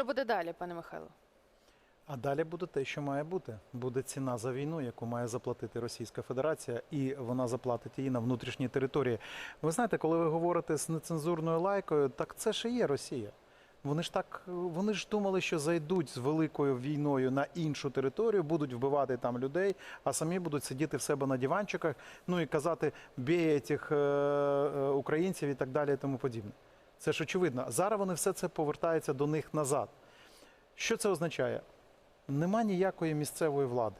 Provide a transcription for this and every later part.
Що буде далі, пане Михайло? А далі буде те, що має бути. Буде ціна за війну, яку має заплатити Російська Федерація, і вона заплатить її на внутрішній території. Ви знаєте, коли ви говорите з нецензурною лайкою, так це ж і є Росія. Вони ж так, вони ж думали, що зайдуть з великою війною на іншу територію, будуть вбивати там людей, а самі будуть сидіти в себе на диванчиках, ну і казати бій цих е, е, українців і так далі, і тому подібне. Це ж очевидно. Зараз вони все це повертається до них назад. Що це означає? Нема ніякої місцевої влади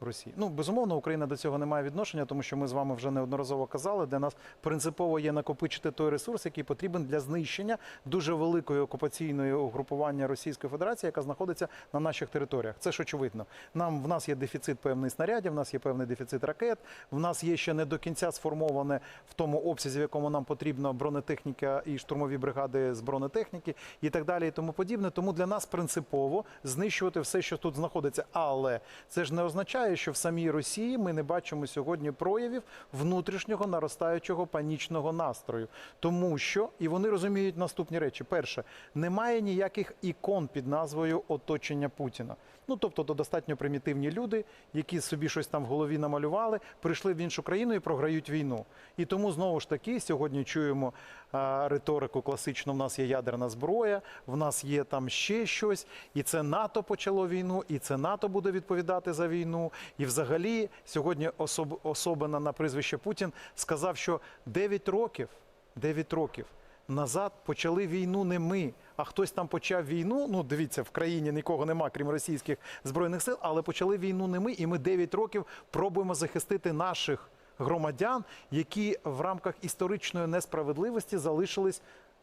Росії. Ну, безумовно, Україна до цього не має відношення, тому що ми з вами вже неодноразово казали, для нас принципово є накопичити той ресурс, який потрібен для знищення дуже великої окупаційної угрупування Російської Федерації, яка знаходиться на наших територіях. Це ж очевидно. Нам в нас є дефіцит певний снарядів, в нас є певний дефіцит ракет. В нас є ще не до кінця сформоване в тому обсязі, в якому нам потрібна бронетехніка і штурмові бригади з бронетехніки, і так далі, і тому подібне. Тому для нас принципово знищувати все, що тут знаходиться. Але це ж не означає, що в самій Росії ми не бачимо сьогодні проявів внутрішнього наростаючого панічного настрою, тому що і вони розуміють наступні речі: перше, немає ніяких ікон під назвою оточення Путіна. Ну тобто, то достатньо примітивні люди, які собі щось там в голові намалювали, прийшли в іншу країну і програють війну. І тому знову ж таки сьогодні чуємо а, риторику класичну. В нас є ядерна зброя, в нас є там ще щось, і це НАТО почало війну, і це НАТО буде відповідати за війну. І взагалі сьогодні особ, особина на прізвище Путін сказав, що 9 років, 9 років. Назад почали війну не ми, а хтось там почав війну. Ну, дивіться, в країні нікого нема, крім російських збройних сил, але почали війну не ми, і ми 9 років пробуємо захистити наших громадян, які в рамках історичної несправедливості залишились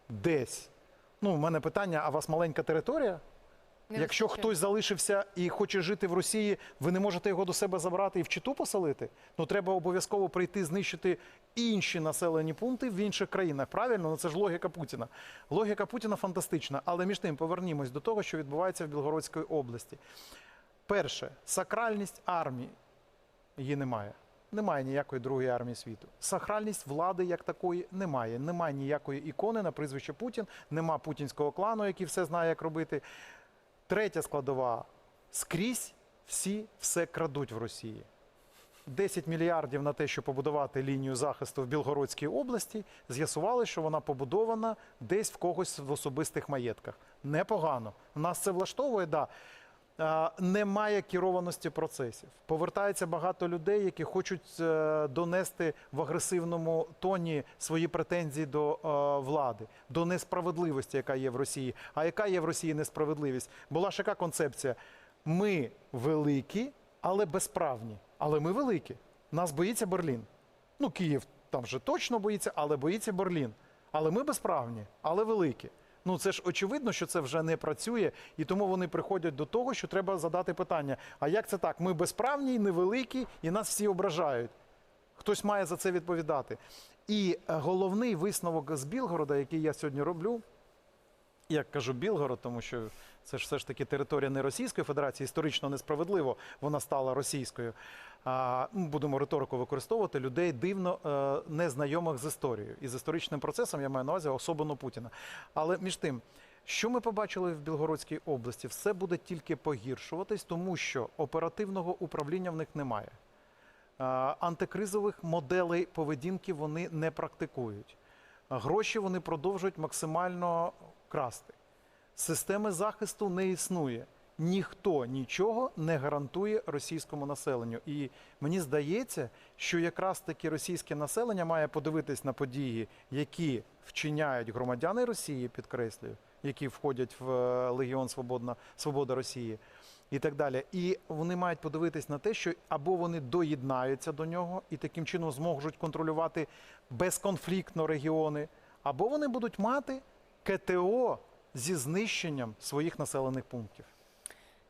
десь. Ну, у мене питання: а у вас маленька територія? Не Якщо вистачає. хтось залишився і хоче жити в Росії, ви не можете його до себе забрати і в Читу поселити? Ну треба обов'язково прийти знищити інші населені пункти в інших країнах. Правильно, ну це ж логіка Путіна. Логіка Путіна фантастична. Але між тим повернімось до того, що відбувається в Білгородській області. Перше, сакральність армії її немає. Немає ніякої другої армії світу. Сакральність влади як такої немає. Немає ніякої ікони на прізвище Путін, нема путінського клану, який все знає, як робити. Третя складова скрізь всі все крадуть в Росії. 10 мільярдів на те, щоб побудувати лінію захисту в Білгородській області, з'ясували, що вона побудована десь в когось в особистих маєтках. Непогано. Нас це влаштовує, да. Е, Немає керованості процесів. Повертається багато людей, які хочуть е, донести в агресивному тоні свої претензії до е, влади, до несправедливості, яка є в Росії. А яка є в Росії несправедливість? Була ж яка концепція? Ми великі, але безправні. Але ми великі. Нас боїться Берлін. Ну, Київ там вже точно боїться, але боїться Берлін. Але ми безправні, але великі. Ну це ж очевидно, що це вже не працює, і тому вони приходять до того, що треба задати питання: а як це так? Ми безправні, невеликі, і нас всі ображають. Хтось має за це відповідати. І е, головний висновок з Білгорода, який я сьогодні роблю, як кажу Білгород, тому що це ж все ж таки територія не Російської Федерації, історично несправедливо вона стала російською. Будемо риторику використовувати людей дивно е, незнайомих з історією і з історичним процесом, я маю на увазі особливо Путіна. Але між тим, що ми побачили в Білгородській області, все буде тільки погіршуватись, тому що оперативного управління в них немає. Антикризових моделей поведінки вони не практикують. Гроші вони продовжують максимально красти. Системи захисту не існує. Ніхто нічого не гарантує російському населенню. І мені здається, що якраз таки російське населення має подивитись на події, які вчиняють громадяни Росії, підкреслюю, які входять в е, Легіон Свободна, Свобода Росії і так далі. І вони мають подивитись на те, що або вони доєднаються до нього і таким чином зможуть контролювати безконфліктно регіони, або вони будуть мати КТО зі знищенням своїх населених пунктів.